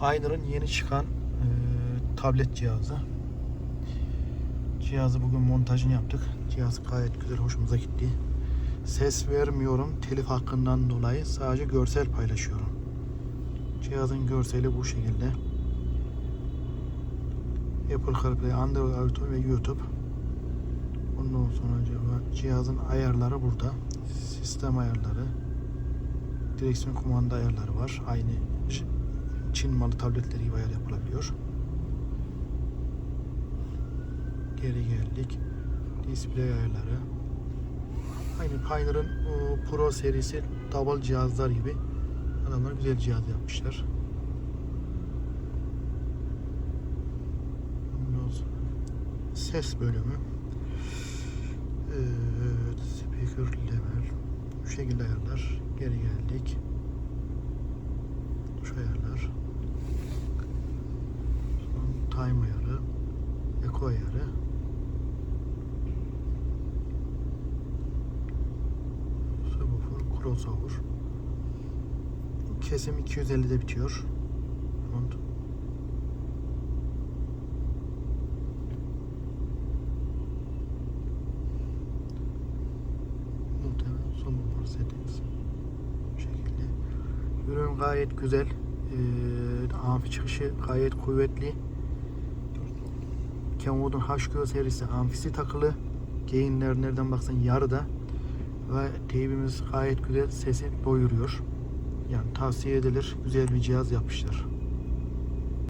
Pioneer'ın yeni çıkan e, tablet cihazı. Cihazı bugün montajını yaptık. Cihaz gayet güzel, hoşumuza gitti. Ses vermiyorum telif hakkından dolayı sadece görsel paylaşıyorum. Cihazın görseli bu şekilde. Apple CarPlay, Android Auto ve YouTube. Ondan sonra acaba cihazın ayarları burada. Sistem ayarları. Direksiyon kumanda ayarları var. Aynı Çin malı tabletleri gibi ayar yapılabiliyor. Geri geldik. Display ayarları. Aynı Pioneer'ın Pro serisi double cihazlar gibi. Adamlar güzel cihaz yapmışlar. Ses bölümü. Evet, speaker level. Bu şekilde ayarlar. Geri geldik. Tuş ayarlar. Sonra time ayarı. Eco ayarı. Subwoofer, crossover. Kesim 250'de bitiyor. Font. Muhtemelen şekilde. Gayet güzel. Ee, amfi çıkışı gayet kuvvetli. Kenwood'un HQ serisi amfisi takılı. Gainler nereden baksan yarıda. Ve teybimiz gayet güzel sesi doyuruyor. Yani tavsiye edilir. Güzel bir cihaz yapmışlar.